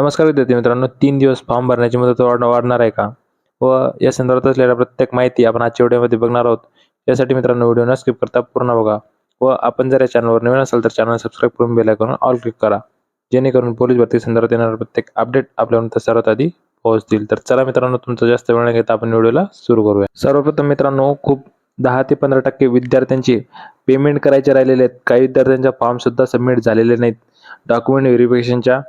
नमस्कार विद्यार्थी मित्रांनो तीन दिवस फॉर्म भरण्याची मुदत वाढणार आहे का? व या संदर्भात असलेल्या प्रत्येक माहिती आपण आजच्या व्हिडिओमध्ये बघणार आहोत. यासाठी मित्रांनो व्हिडिओ न स्किप करता पूर्ण बघा. व आपण जर या चॅनलवर नवीन असाल तर चॅनल सबस्क्राईब करून बेल करून ऑल क्लिक करा. जेणेकरून पोलीस भरती संदर्भात येणारे प्रत्येक अपडेट आपल्यापर्यंत सर्वात आधी पोहोचतील. तर चला मित्रांनो तुमचा जास्त वेळ न घेता आपण व्हिडिओला सुरू करूया. सर्वप्रथम मित्रांनो खूप दहा ते पंधरा टक्के विद्यार्थ्यांचे पेमेंट करायचे राहिलेले आहेत. काही विद्यार्थ्यांच्या फॉर्म सुद्धा सबमिट झालेले नाहीत. डॉक्युमेंट व्हेरिफिकेशनच्या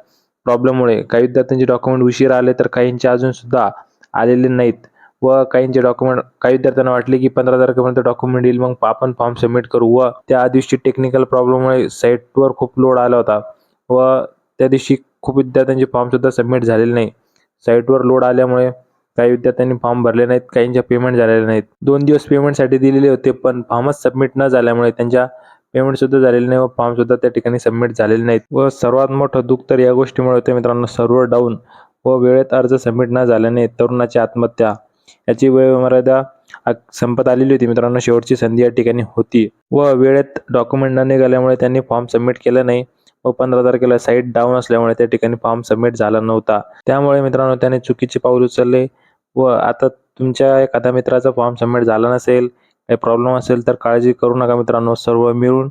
प्रॉब्लेममुळे काही विद्यार्थ्यांचे डॉक्युमेंट उशीर आले तर काहींचे अजून सुद्धा आलेले नाहीत. व काहींचे डॉक्युमेंट काही विद्यार्थ्यांना वाटले की पंधरा तारखेपर्यंत डॉक्युमेंट येईल मग आपण फॉर्म सबमिट करू. व त्या दिवशी टेक्निकल प्रॉब्लेममुळे साईटवर खूप लोड आला होता. व त्या दिवशी खूप विद्यार्थ्यांचे फॉर्म सुद्धा सबमिट झालेले नाही. साईटवर लोड आल्यामुळे काही विद्यार्थ्यांनी फॉर्म भरले नाहीत काहींच्या पेमेंट झालेले नाहीत. दोन दिवस पेमेंटसाठी दिलेले होते पण फॉर्मच सबमिट न झाल्यामुळे त्यांच्या पेमेंट सुद्धा झालेले नाही व फॉर्म सुद्धा त्या ठिकाणी सबमिट झालेले नाहीत. व सर्वात मोठं दुःख तर या गोष्टीमुळे होते मित्रांनो सर्व्हर डाऊन व वेळेत अर्ज सबमिट न झाल्याने तरुणाची आत्महत्या. याची वेळ मर्यादा संपत आलेली होती मित्रांनो शेवटची संधी या ठिकाणी होती. व वेळेत डॉक्युमेंट न निघाल्यामुळे त्यांनी फॉर्म सबमिट केला नाही व पंधरा तारखेला साईट डाऊन असल्यामुळे त्या ठिकाणी फॉर्म सबमिट झाला नव्हता. त्यामुळे मित्रांनो त्याने चुकीचे पाऊल उचलले व आता तुमच्या एखाद्या मित्राचा फॉर्म सबमिट झाला नसेल काही प्रॉब्लेम असेल तर काळजी करू नका मित्रांनो. सर्व मिळून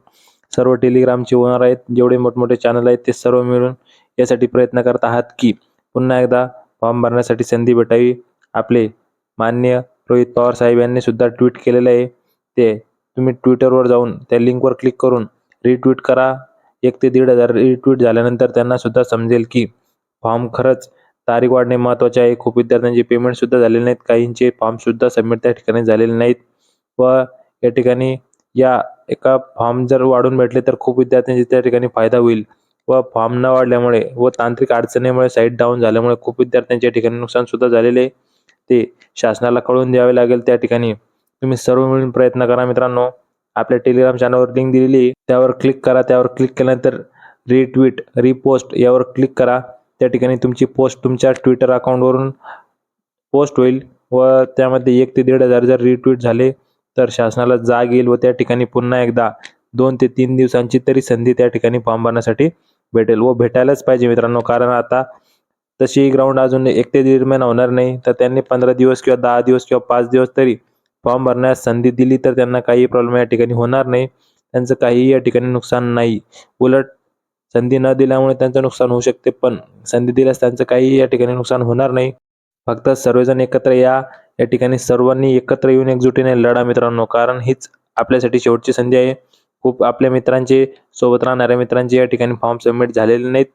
सर्व टेलिग्रामचे ओनर आहेत. जेवढे मोठमोठे चॅनल आहेत ते सर्व मिळून यासाठी प्रयत्न करत आहात की पुन्हा एकदा फॉर्म भरण्यासाठी संधी भेटावी. आपले मान्य रोहित पवार साहेब यांनी सुद्धा ट्विट केलेलं आहे. ते तुम्ही ट्विटरवर जाऊन त्या लिंकवर क्लिक करून रिट्विट करा. एक ते दीड हजार रिट्विट झाल्यानंतर त्यांना सुद्धा समजेल की फॉर्म खरंच तारीख वाढणे महत्त्वाचे आहे. खूप विद्यार्थ्यांचे पेमेंट सुद्धा झालेले नाहीत. काहींचे फॉर्म सुद्धा सबमिट त्या ठिकाणी झालेले नाहीत. व या ठिकाणी या एका फॉर्म जर वाढून भेटले तर खूप विद्यार्थ्यांचे त्या ठिकाणी फायदा होईल. व फॉर्म न वाढल्यामुळे व तांत्रिक अडचणीमुळे साईट डाऊन झाल्यामुळे खूप विद्यार्थ्यांच्या ठिकाणी नुकसान सुद्धा झालेले आहे. ते शासनाला कळून द्यावे लागेल त्या ठिकाणी. तुम्ही सर्व मिळून प्रयत्न करा मित्रांनो. आपल्या टेलिग्राम चॅनलवर लिंक दिलेली आहे. त्यावर क्लिक करा. त्यावर क्लिक केल्यानंतर रिट्विट रिपोस्ट यावर क्लिक करा. त्या ठिकाणी तुमची पोस्ट तुमच्या ट्विटर अकाउंटवरून पोस्ट होईल. व त्यामध्ये एक ते दीड हजार जर रिट्विट झाले तर शासनाला जाग येईल व त्या ठिकाणी पुन्हा एकदा दोन ते तीन दिवसांची तरी संधी त्या ठिकाणी फॉर्म भरण्यासाठी भेटेल व भेटायलाच पाहिजे मित्रांनो. कारण आता तशी ग्राउंड अजून एक ते दीड महिना होणार नाही. तर त्यांनी पंधरा दिवस किंवा दहा दिवस किंवा पाच दिवस तरी फॉर्म भरण्यास संधी दिली तर त्यांना काही प्रॉब्लेम या ठिकाणी होणार नाही. त्यांचं काहीही या ठिकाणी नुकसान नाही. उलट संधी न दिल्यामुळे त्यांचं नुकसान होऊ शकते पण संधी दिल्यास त्यांचं काहीही या ठिकाणी नुकसान होणार नाही. फक्त सर्वजण एकत्र या. या ठिकाणी सर्वांनी एकत्र येऊन एकजुटीने लढा मित्रांनो. कारण हीच आपल्यासाठी शेवटची संधी आहे. खूप आपल्या मित्रांचे सोबत राहणाऱ्या मित्रांचे या ठिकाणी फॉर्म सबमिट झालेले नाहीत.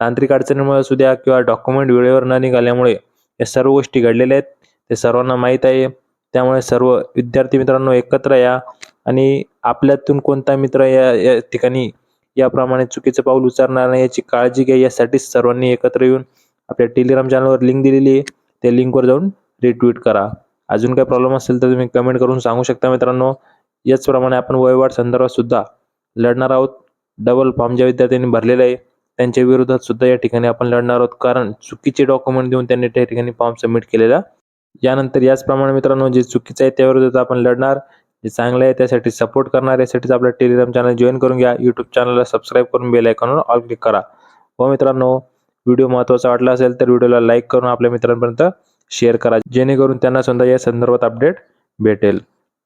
तांत्रिक अडचणीमुळे असू द्या किंवा डॉक्युमेंट वेळेवर न निघाल्यामुळे या सर्व गोष्टी घडलेल्या आहेत. ते सर्वांना माहीत आहे. त्यामुळे सर्व विद्यार्थी मित्रांनो एकत्र या. आणि आपल्यातून कोणता मित्र या या ठिकाणी याप्रमाणे चुकीचं पाऊल उचलणार नाही याची काळजी घ्या. यासाठी सर्वांनी एकत्र येऊन आपल्या टेलिग्राम चॅनलवर लिंक दिलेली आहे. त्या लिंकवर जाऊन रिट्विट करा. अजून काही प्रॉब्लेम असेल तर तुम्ही कमेंट करून सांगू शकता मित्रांनो. याचप्रमाणे आपण वयवाढ संदर्भात सुद्धा लढणार आहोत. डबल फॉर्म ज्या विद्यार्थ्यांनी भरलेले आहे त्यांच्या विरोधात सुद्धा या ठिकाणी आपण लढणार आहोत. कारण चुकीचे डॉक्युमेंट देऊन त्यांनी त्या ठिकाणी फॉर्म सबमिट केलेला. यानंतर याचप्रमाणे मित्रांनो जे चुकीचं आहे त्या विरोधात आपण लढणार. जे चांगलं आहे त्यासाठी सपोर्ट करणार. यासाठीच आपलं टेलिग्राम चॅनल जॉईन करून घ्या. यूट्यूब चॅनलला सबस्क्राईब करून बेल आयकॉनवर ऑल क्लिक करा. व मित्रांनो व्हिडिओ महत्त्वाचा वाटला असेल तर व्हिडिओला लाईक करून आपल्या मित्रांपर्यंत शेअर करा. जेणेकरून त्यांना सुद्धा या संदर्भात अपडेट भेटेल.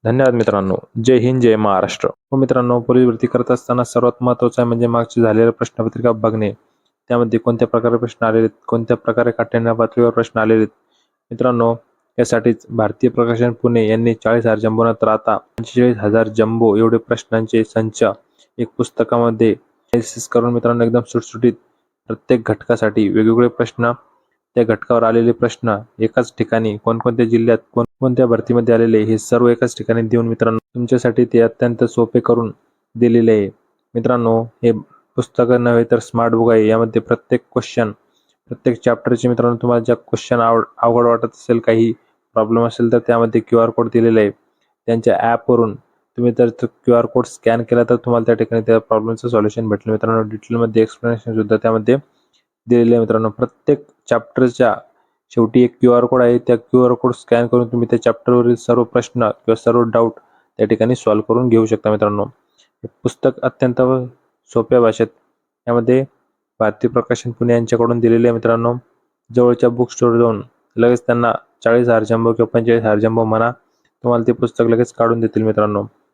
धन्यवाद मित्रांनो. जय हिंद जय महाराष्ट्र. हो मित्रांनो पोलीस भरती करत असताना सर्वात महत्त्वाचं आहे म्हणजे मागचे झालेले प्रश्नपत्रिका बघणे. त्यामध्ये कोणत्या प्रकारे प्रश्न आलेले आहेत? कोणत्या प्रकारे काठ्याण्या पातळीवर प्रश्न आलेले आहेत? मित्रांनो यासाठीच भारतीय प्रकाशन पुणे यांनी चाळीस हजार जम्बोनात राहता. पंचेचाळीस हजार जम्बो एवढे प्रश्नांचे संच एक पुस्तकामध्ये करून मित्रांनो एकदम सुटसुटीत प्रत्येक घटकासाठी वेगवेगळे प्रश्न त्या घटकावर आलेले प्रश्न एकाच ठिकाणी कोणकोणत्या जिल्ह्यात कोणकोणत्या भरतीमध्ये आलेले हे सर्व एकाच ठिकाणी देऊन मित्रांनो तुमच्यासाठी ते अत्यंत सोपे करून दिलेले आहे. मित्रांनो हे पुस्तकं नव्हे तर स्मार्ट बुक आहे. यामध्ये प्रत्येक क्वेश्चन प्रत्येक चॅप्टरचे मित्रांनो तुम्हाला ज्या क्वेश्चन आवड अवघड वाटत असेल काही प्रॉब्लेम असेल तर त्यामध्ये क्यू आर कोड दिलेला आहे. त्यांच्या ॲपवरून तुम्ही तर क्यू आर कोड स्कॅन केला तर तुम्हाला त्या ठिकाणी त्या प्रॉब्लेमचं सॉल्युशन भेटलं. मित्रांनो डिटेलमध्ये एक्सप्लेनेशन सुद्धा त्यामध्ये दिलेले आहे मित्रांनो. प्रत्येक चॅप्टरच्या शेवटी एक क्यू आर कोड आहे. त्या क्यू आर कोड स्कॅन करून तुम्ही त्या चॅप्टरवरील सर्व प्रश्न किंवा सर्व डाऊट त्या ठिकाणी सॉल्व्ह करून घेऊ शकता मित्रांनो. हे पुस्तक अत्यंत सोप्या भाषेत यामध्ये भारती प्रकाशन पुणे यांच्याकडून दिलेले आहे मित्रांनो. जवळच्या बुक स्टोर जाऊन लगेच त्यांना चाळीस हजार जंबो किंवा पंचेचाळीस हजार जंबो म्हणा तुम्हाला ते पुस्तक लगेच काढून देतील मित्रांनो.